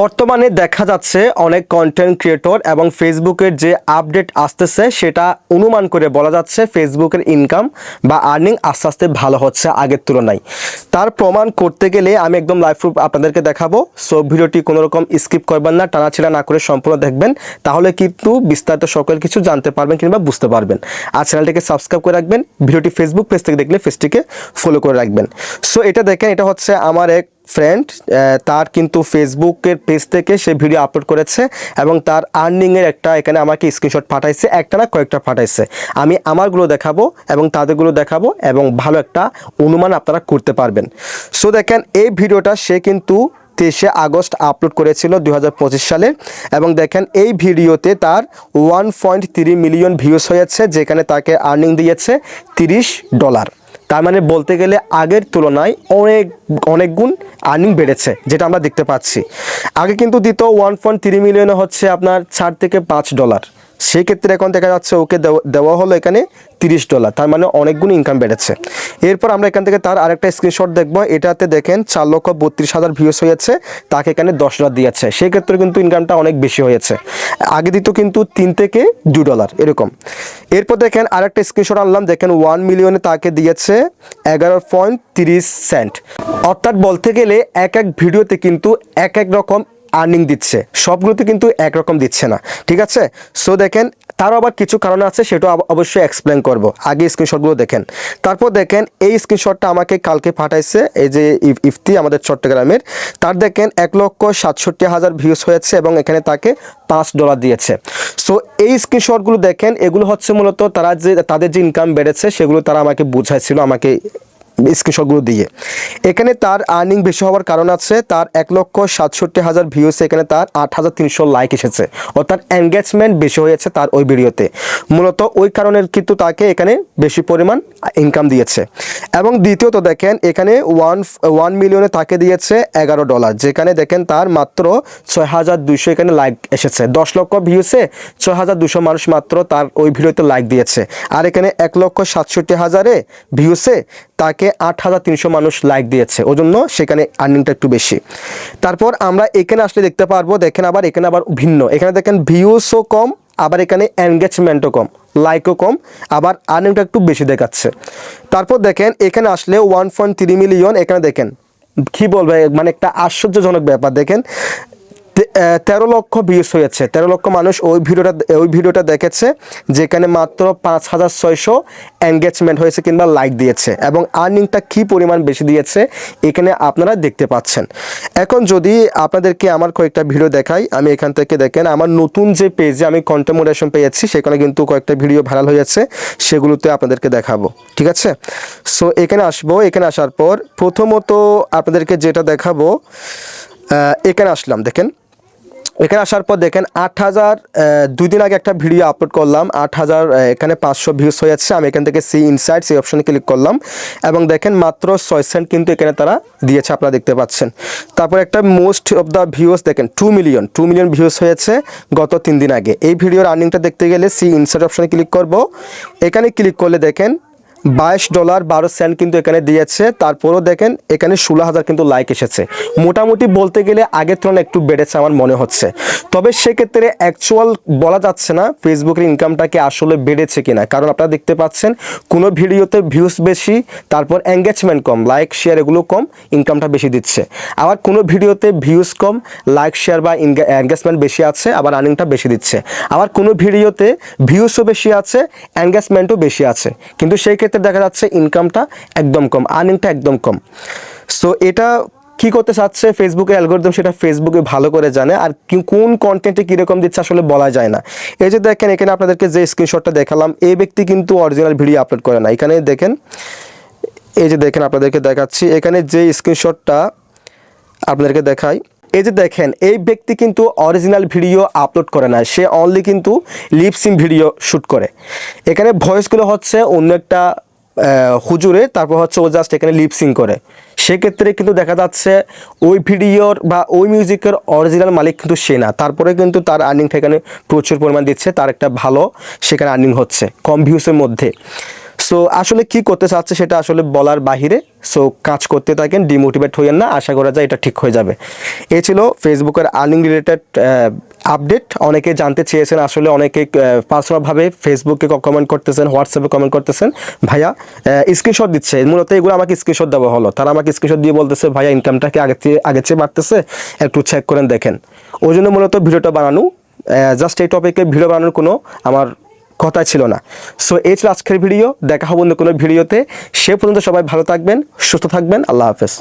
বর্তমানে দেখা যাচ্ছে অনেক কন্টেন্ট ক্রিয়েটর এবং ফেসবুকের যে আপডেট আসতেছে, সেটা অনুমান করে বলা যাচ্ছে ফেসবুকের ইনকাম বা আর্নিং আস্তে আস্তে ভালো হচ্ছে আগের তুলনায়। তার প্রমাণ করতে গেলে আমি একদম লাইভ প্রুফ আপনাদেরকে দেখাবো। সো ভিডিওটি কোনো রকম স্কিপ করবেন না টানাছিড়া না করে সম্পূর্ণ দেখবেন। তাহলে কিন্তু বিস্তারিত সকল কিছু জানতে পারবেন কিংবা বুঝতে পারবেন। আর চ্যানেলটিকে সাবস্ক্রাইব করে রাখবেন। ভিডিওটি ফেসবুক পেজ থেকে দেখলে পেজটিকে ফলো করে রাখবেন। সো এটা দেখেন, এটা হচ্ছে আমার এক ফ্রেন্ড তার কিন্তু ফেসবুকের পেজ থেকে সে ভিডিও আপলোড করেছে এবং তার আর্নিংয়ের একটা এখানে আমাকে স্ক্রিনশট পাঠাইছে, একটা না কয়েকটা পাঠাইছে। আমি আমারগুলো দেখাবো এবং তাদেরগুলো দেখাবো এবং ভালো একটা অনুমান আপনারা করতে পারবেন। সো দেখেন, এই ভিডিওটা সে কিন্তু তেইশে আগস্ট আপলোড করেছিল দু হাজার পঁচিশ সালে এবং দেখেন, এই ভিডিওতে তার ওয়ান মিলিয়ন ভিউস হয়েছে, যেখানে তাকে আর্নিং দিয়েছে তিরিশ ডলার তার মানে বলতে গেলে আগের তুলনায় অনেক অনেক গুণ আর্নিং বেড়েছে, যেটা আমরা দেখতে পাচ্ছি। আগে কিন্তু দিত ওয়ান পয়েন্ট থ্রি মিলিয়নে হচ্ছে আপনার চার থেকে পাঁচ ডলার সেই ক্ষেত্রে এখন দেখা যাচ্ছে ওকে দেওয়া- হলো এখানে তিরিশ ডলার তার মানে অনেক গুণ ইনকাম বেড়েছে। এরপর আমরা এখান থেকে তার আরেকটা স্ক্রিনশট দেখব। এটাতে দেখেন চার লক্ষ বত্রিশ হাজার ভিউস হয়েছে। তাকে এখানে দশ ডলার দিয়েছে। সেই ক্ষেত্রে কিন্তু ইনকামটা অনেক বেশি হয়েছে। আগে দিত কিন্তু তিন থেকে দু ডলার এরকম। এরপর দেখেন আরেকটা স্ক্রিনশট আনলাম। দেখেন ওয়ান মিলিয়নে তাকে দিয়েছে এগারো পয়েন্ট তিরিশ সেন্ট অর্থাৎ বলতে গেলে এক এক ভিডিওতে কিন্তু এক এক রকম আর্নিং দিচ্ছে। সবগুলোতে কিন্তু একরকম দিচ্ছে না। ঠিক আছে? সো দেখেন, তারও আবার কিছু কারণ আছে সেটা অবশ্যই এক্সপ্লেন করব। আগে স্ক্রিনশটগুলো দেখেন। তারপর দেখেন, এই স্ক্রিনশটটা আমাকে কালকে পাঠাইছে, এই যে ইফ- ইফতি আমাদের চট্টগ্রামের। তার দেখেন, এক লক্ষ সাতষট্টি হাজার ভিউস হয়েছে এবং এখানে তাকে পাঁচ ডলার দিয়েছে। সো এই স্ক্রিনশটগুলো দেখেন, এগুলো হচ্ছে মূলত তারা যে, তাদের যে ইনকাম বেড়েছে, সেগুলো তারা আমাকে বুঝাইছিল, আমাকে স্ক্রিনশটগুলো দিয়ে। এখানে তার আর্নিং বেশি হওয়ার কারণ আছে, তার এক লক্ষ সাতষট্টি হাজার ভিউস এখানে তার আট হাজার তিনশো লাইক এসেছে। অর্থাৎ এনগেজমেন্ট বেশি হয়েছে তার ওই ভিডিওতে মূলত ওই কারণের কিন্তু তাকে এখানে বেশি পরিমাণ ইনকাম দিয়েছে। এবং দ্বিতীয়ত দেখেন, এখানে ওয়ান ওয়ান মিলিয়নে তাকে দিয়েছে এগারো ডলার যেখানে দেখেন তার মাত্র ছয় হাজার দুশো এখানে লাইক এসেছে। দশ লক্ষ ভিউসে ছয় হাজার দুশো মানুষ মাত্র তার ওই ভিডিওতে লাইক দিয়েছে। আর এখানে এক লক্ষ সাতষট্টি হাজারে ভিউসে তাকে আট হাজার তিনশো মানুষ লাইক দিয়েছে। ওজন্য সেখানে আর্নিংটা একটু বেশি। তারপর আমরা এখানে আসলে দেখতে পারব, দেখেন আবার এখানে আবার ভিন্ন। এখানে দেখেন ভিউসও কম, আবার এখানে এনগেজমেন্টও কম লাইকও কম, আবার আর্নিংটা একটু বেশি দেখাচ্ছে। তারপর দেখেন এখানে আসলে ওয়ান পয়েন্ট থ্রি মিলিয়ন এখানে দেখেন, কী বলবে? মানে একটা আশ্চর্যজনক ব্যাপার। দেখেন তেরো লক্ষ ভিউস হয়েছে। তেরো লক্ষ মানুষ ওই ভিডিওটা ওই ভিডিওটা দেখেছে যেখানে মাত্র পাঁচ হাজার ছয়শো এঙ্গেজমেন্ট হয়েছে কিংবা লাইক দিয়েছে এবং আর্নিংটা কী পরিমাণ বেশি দিয়েছে এখানে আপনারা দেখতে পাচ্ছেন। এখন যদি আপনাদেরকে আমার কয়েকটা ভিডিও দেখাই, আমি এখান থেকে দেখেন আমার নতুন যে পেজে আমি কন্টেমোডেশন পেয়েছি, সেখানে কিন্তু কয়েকটা ভিডিও ভাইরাল হয়েছে, সেগুলোতে আপনাদেরকে দেখাবো। ঠিক আছে? সো এখানে আসব। এখানে আসার পর প্রথমত আপনাদেরকে যেটা দেখাবো এখানে আসলাম, দেখেন। এখানে আসার পর দেখেন আট হাজার দুই দিন আগে একটা ভিডিও আপলোড করলাম। আট হাজার এখানে পাঁচশো ভিউস হয়ে যাচ্ছে। আমি এখান থেকে সি ইনসাইট সেই অপশনে ক্লিক করলাম। এবং দেখেন মাত্র ছয় সেন্ট কিন্তু এখানে তারা দিয়েছে, আপনারা দেখতে পাচ্ছেন। তারপর একটা মোস্ট অফ দ্য ভিউস দেখেন two million two million views হয়েছে গত তিন দিন আগে। এই ভিডিওর আর্নিংটা দেখতে গেলে সি ইনসাইট অপশনে ক্লিক করব। এখানে ক্লিক করলে দেখেন বাইশ ডলার বারো সেন্ট কিন্তু এখানে দিয়েছে তারপরও দেখেন, এখানে ষোলো হাজার কিন্তু লাইক এসেছে। মোটামুটি বলতে গেলে আগের তুলনায় একটু বেড়েছে আমার মনে হচ্ছে। তবে সেক্ষেত্রে অ্যাকচুয়াল বলা যাচ্ছে না ফেসবুকের ইনকামটা কি আসলে বেড়েছে কিনা। কারণ আপনারা দেখতে পাচ্ছেন, কোনো ভিডিওতে ভিউস বেশি, তারপর এঙ্গেজমেন্ট কম লাইক শেয়ার এগুলো কম ইনকামটা বেশি দিচ্ছে। আবার কোনো ভিডিওতে ভিউস কম লাইক শেয়ার বা এঙ্গেজমেন্ট বেশি আছে, আবার আর্নিংটা বেশি দিচ্ছে। আবার কোনো ভিডিওতে ভিউসও বেশি আছে এঙ্গেজমেন্টও বেশি আছে। কিন্তু সেই ক্ষেত্রে দেখা যাচ্ছে ইনকামটা একদম কম আর্নিংটা একদম কম। সো এটা কী করতে চাচ্ছে ফেসবুকের অ্যালগোরিদম সেটা ফেসবুকে ভালো করে জানে আর কোন কন্টেন্টে কীরকম দিচ্ছে আসলে বলা যায় না। এই যে দেখেন, এখানে আপনাদেরকে যে স্ক্রিনশটটা দেখালাম এই ব্যক্তি কিন্তু অরিজিনাল ভিডিও আপলোড করে না। এখানে দেখেন, এই যে দেখেন, আপনাদেরকে দেখাচ্ছি। এখানে যে স্ক্রিনশটটা আপনাদেরকে দেখাই। এই যে দেখেন, এই ব্যক্তি কিন্তু অরিজিনাল ভিডিও আপলোড করে না সে অনলি কিন্তু লিপসিং ভিডিও শ্যুট করে। এখানে ভয়েসগুলো হচ্ছে অন্য একটা হুজুরে তারপর হচ্ছে ও জাস্ট এখানে লিপসিং করে। সেক্ষেত্রে কিন্তু দেখা যাচ্ছে ওই ভিডিওর বা ওই মিউজিকের অরিজিনাল মালিক কিন্তু সে না। তারপরে কিন্তু তার আর্নিংটা এখানে প্রচুর পরিমাণ দিচ্ছে, তার একটা ভালো সেখানে আর্নিং হচ্ছে, কম ভিউসের মধ্যে। সো আসলে কি করতে চাচ্ছে সেটা আসলে বলার বাহিরে। সো কাজ করতে থাকেন ডিমোটিভেট হইয়েন না, আশা করা যায় এটা ঠিক হয়ে যাবে। এ ছিল ফেসবুকের আর্নিং রিলেটেড আপডেট অনেকে জানতে চেয়েছেন আসলে অনেকে পার্সোনালভাবে ফেসবুকে কমেন্ট করতেছেন হোয়াটসঅ্যাপে কমেন্ট করতেছেন। ভাইয়া স্ক্রিনশট দিচ্ছে। মূলত এগুলো আমাকে স্ক্রিনশট দেওয়া হলো। তারা আমাকে স্ক্রিনশট দিয়ে বলতেছে, ভাইয়া ইনকামটা কি আগের চেয়ে আগের চেয়ে বাড়তেছে। একটু চেক করেন, দেখেন। ওই জন্য মূলত ভিডিওটা বানানো। জাস্ট এই টপিকে ভিডিও বানানোর কোনো আমার কথা ছিল না। সো এই ছিল আজকের ভিডিও দেখা হব অন্য কোনো ভিডিওতে সে পর্যন্ত সবাই ভালো থাকবেন, সুস্থ থাকবেন। আল্লাহ হাফেজ।